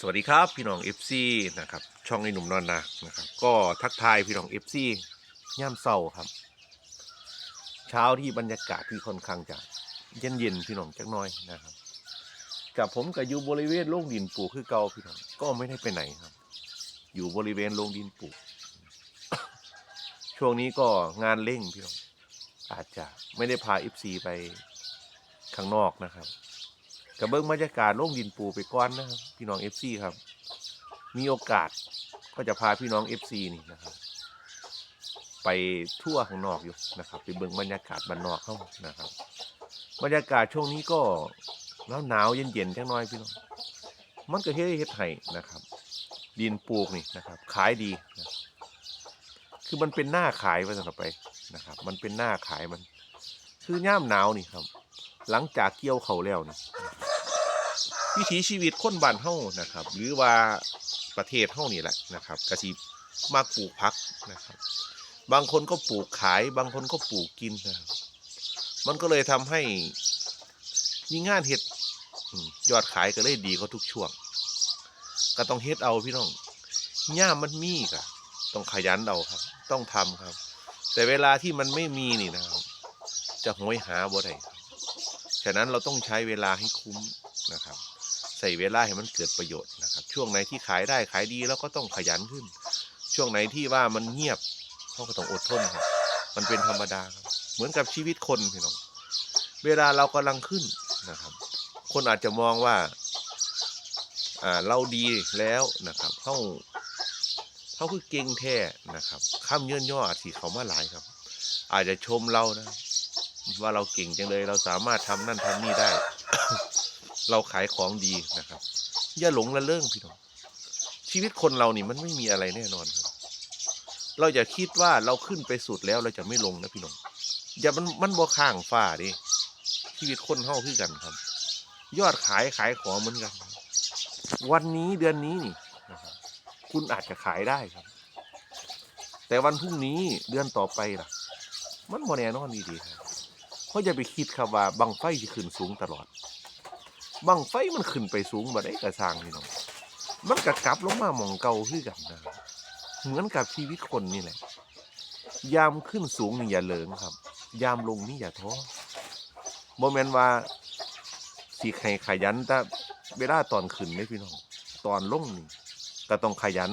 สวัสดีครับพี่น้อง FC นะครับช่องไอ้หนุ่มนอนนานะครับก็ทักทายพี่น้อง FC ย่ำเศร้าครับ เช้าที่บรรยากาศที่ค่อนข้างจะเย็นเย็นพี่น้องจักน้อยนะครับ กับผมกับอยู่บริเวณโล่งดินปลูกคือเก่าพี่น้องก็ไม่ได้ไปไหนครับ อยู่บริเวณโล่งดินปลูก ช่วงนี้ก็งานเร่งพี่น้องอาจจะไม่ได้พา FC ไปข้างนอกนะครับ กับเบิ้งบรรยากาศโล่งดินปูไปก้อนนะครับพี่น้องเอฟซีครับ มีโอกาสก็จะพาพี่น้องเอฟซีนี่นะครับ ไปทั่วข้างนอกอยู่นะครับไปเบิ้งบรรยากาศบ้านนอกเข้านะครับ บรรยากาศช่วงนี้ก็หนาวหนาวเย็นเย็นๆจังน้อยพี่น้องมันก็เฮ็ดให้เฮ็ดไห้นะครับ ดินปลูกนี่นะครับ ขายดีนะคือมันเป็นหน้าขายไปสำหรับไปนะครับ มันเป็นหน้าขายมัน คือย่ามหนาวนี่ครับ หลังจากเกี่ยวเขาแล้วนี่ วิถีชีวิตคนบ้านเฮานะครับ หรือว่าประเทศเฮานี่แหละนะครับกสิมาปลูกพักนะครับ บางคนก็ปลูกขาย บางคนก็ปลูกกินนะครับมันก็เลยทำให้มีงานเฮ็ดยอดขายก็เลยดีกว่าทุกช่วง ก็ต้องเฮ็ดเอาพี่น้องย่ามมันมีก็ต้องขยันเอาครับ ต้องทำครับ แต่เวลาที่มันไม่มีนี่นะครับ จะโหยหาบ่ได้ฉะนั้นเราต้องใช้เวลาให้คุ้มนะครับ ใส่เวลาให้มันเกิดประโยชน์นะครับ ช่วงไหนที่ขายได้ขายดีแล้วก็ต้องขยันขึ้น ช่วงไหนที่ว่ามันเงียบเราก็ต้องอดทนครับ มันเป็นธรรมดาครับ เหมือนกับชีวิตคนพี่น้อง เวลาเรากำลังขึ้นนะครับ คนอาจจะมองว่าอ่าเราดีแล้วนะครับเขาเขาคือเก่งแท้นะครับข้ามเยื่นย่ออาจสีเขามาหลายครับ อาจจะชมเรานะ ว่าเราเก่งจังเลยเราสามารถทำนั่นทำนี่ได้ เราขายของดีนะครับ อย่าหลงละเลิงพี่น้องชีวิตคนเรานี่มันไม่มีอะไรแน่นอนครับ เราอย่าคิดว่าเราขึ้นไปสุดแล้วเราจะไม่ลงนะพี่น้องอย่ามันมันบ่ข้างฟ้าดิชีวิตคนเฮาคือกันครับ ยอดขายขายของเหมือนกัน วันนี้เดือนนี้นี่นะครับคุณอาจจะขายได้ครับ แต่วันพรุ่งนี้เดือนต่อไปล่ะ มันโมแน่นอนดีๆครับเพราะอย่าไปคิดครับว่าบังไฟจะขึ้นสูงตลอด บังไฟมันขึ้นไปสูงบ่ได้กระสร้างพี่น้องมันกระกลับลงมาหมองเก่าคือกันนะเหมือนกับชีวิตคนนี่แหละ ยามขึ้นสูงนี่อย่าเหลิงครับ ยามลงนี่อย่าท้อโมเมนต์ว่าสีไข่ขยันแต่เวลาตอนขึ้นไม่พี่น้อง ตอนลงนี่ก็ต้องขยัน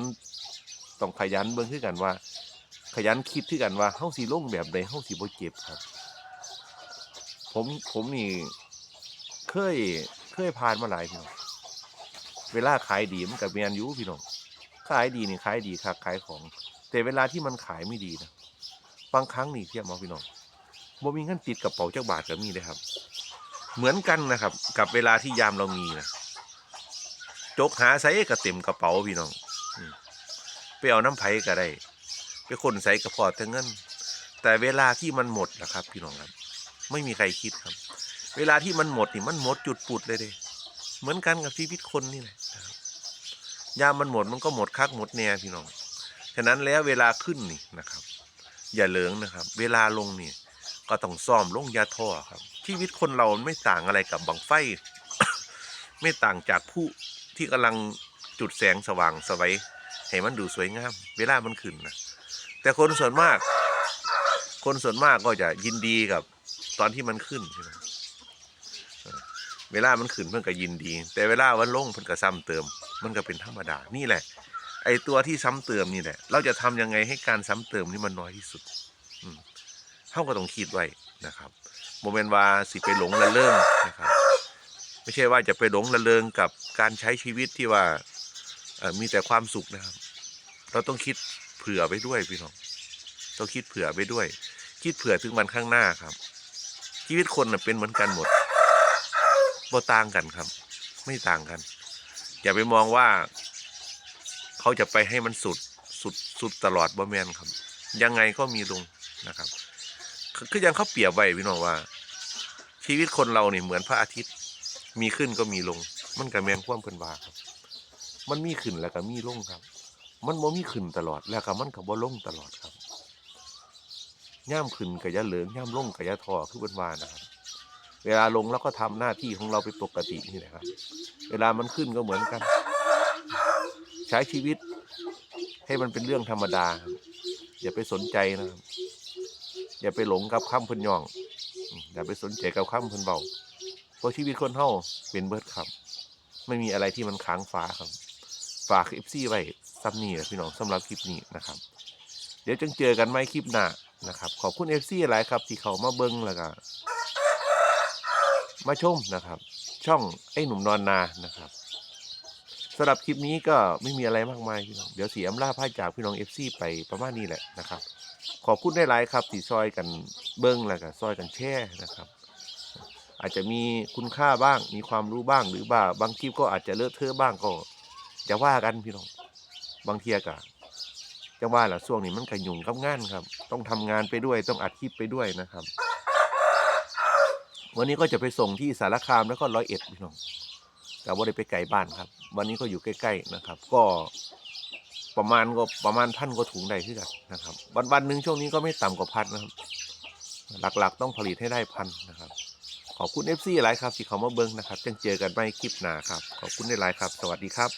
ต้องขยันเบิ่งคือกันว่า ขยันคิดคือกันว่าเฮาสิลงแบบใดเฮาสิบ่เจ็บครับ ผมผมนี่เคย เคยผ่านมาหลายพี่น้องเวลาขายดีมันกับเมียนยูพี่น้องขายดีนี่ขายดีคักขายของ แต่เวลาที่มันขายไม่ดีนะบางครั้งนี่เทียบมาพี่น้องบ่มีเงินติดกระเป๋าจักบาทก็มีเลยครับ เหมือนกันนะครับ กับเวลาที่ยามเรามีนะจกหาใส่ก็เต็มกระเป๋าพี่น้องอไปเอาน้ำไผ่ก็ได้ไปคนใส่กระพอแต่เงิน แต่เวลาที่มันหมดนะครับ พี่น้องครับ ไม่มีใครคิดครับ เวลาที่มันหมดนี่มันหมดจุดปุดเลยเด้เหมือนกันกับชีวิตคนนี่แหละยามมันหมดมันก็หมดคักหมดแน่พี่น้องฉะนั้นแล้วเวลาขึ้นนี่นะครับ อย่าเหลิงนะครับ เวลาลงนี่ก็ต้องซ่อมลงยาท่อครับ ชีวิตคนเราไม่ต่างอะไรกับบังไฟ ไม่ต่างจากผู้ที่กำลังจุดแสงสว่างสวัยให้มันดูสวยงาม เวลามันขึ้นนะแต่คนส่วนมาก คนส่วนมากก็จะยินดีกับตอนที่มันขึ้นใช่ไหม เวลามันขึ้นเพิ่นก็ยินดี แต่เวลาวันลงเพิ่นก็ซ้ำเติม มันก็เป็นธรรมดานี่แหละ ไอตัวที่ซ้ำเติมนี่แหละ เราจะทำยังไงให้การซ้ำเติมนี่มันน้อยที่สุดอืมเฮาก็ต้องคิดไว้นะครับโมเมนต์ว่าสิไปหลงละเริงนะครับ ไม่ใช่ว่าจะไปหลงละเริงกับการใช้ชีวิตที่ว่ามีแต่ความสุขนะครับ เราต้องคิดเผื่อไปด้วยพี่น้องต้องคิดเผื่อไปด้วย คิดเผื่อถึงวันข้างหน้าครับ ชีวิตคนเป็นเหมือนกันหมด บ่ต่างกันครับ ไม่ต่างกัน อย่าไปมองว่า เขาจะไปให้มันสุดสุดสุดตลอดบ่แมนครับ ยังไงก็มีลงนะครับคือยังเขาเปรียบไว้พี่น้องว่า ชีวิตคนเราเนี่ยเหมือนพระอาทิตย์ มีขึ้นก็มีลง มันกับแมนความเพิ่นว่าครับ มันมีขึ้นแล้วก็มีลงครับ มันบ่มีขึ้นตลอดแล้วก็มันก็บ่ลงตลอดครับย่ามขึ้นก็อย่าเหลืองย่ามลงก็อย่าทอคือเพิ่นว่านะครับ เวลาลงเราก็ทำหน้าที่ของเราไปปกตินี่แหละครับ เวลามันขึ้นก็เหมือนกัน ใช้ชีวิตให้มันเป็นเรื่องธรรมดา อย่าไปสนใจนะครับ อย่าไปหลงกับคำเพิ่นย่อง อย่าไปสนใจกับคำเพิ่นเบาเพราะชีวิตคนเฮาเป็นเบิร์ดครับไม่มีอะไรที่มันค้างฟ้าครับ ฝากเอฟซีไว้ซ้ำนี่แหละพี่น้องสำหรับคลิปนี้นะครับ เดี๋ยวจังเจอกันไหมคลิปหน้านะครับ ขอบคุณเอฟซีหลายครับ ที่เขามาเบิ้งแล้วก็ มาชมนะครับ ช่องไอ้หนุ่มนอนนานะครับสำหรับคลิปนี้ก็ไม่มีอะไรมากมายพี่น้องเดี๋ยวสีอำลาพาจากพี่น้องเอฟซีไปประมาณนี้แหละนะครับ ขอบคุณได้หลายครับที่ซอยกันเบิ้งแล้วก็ซอยกันแช่นะครับ อาจจะมีคุณค่าบ้าง มีความรู้บ้างหรือว่าบางคลิปก็อาจจะเลอะเทอะบ้างก็จะว่ากันพี่น้องบางเทียกะจะว่าแหละช่วงนี้มันก็ยุ่งกับงานครับ ต้องทำงานไปด้วยต้องอัดคลิปไปด้วยนะครับ วันนี้ก็จะไปส่งที่สารคามแล้วก็ร้อยเอ็ดพี่น้องแต่ว่าได้ไปไกลบ้านครับ วันนี้ก็อยู่ใกล้ ๆนะครับ ก็ประมาณก็ประมาณพันก็ถุงได้ที่กันนะครับ วันวันๆหนึ่งช่วงนี้ก็ไม่ต่ำกว่าพันนะครับ หลักๆ ต้องผลิตให้ได้พันนะครับ ขอบคุณ FC หลายครับที่เขามาเบิ้งนะครับจังเจอกันไม่คลิปหน้าครับ ขอบคุณในไลน์ครับ สวัสดีครับ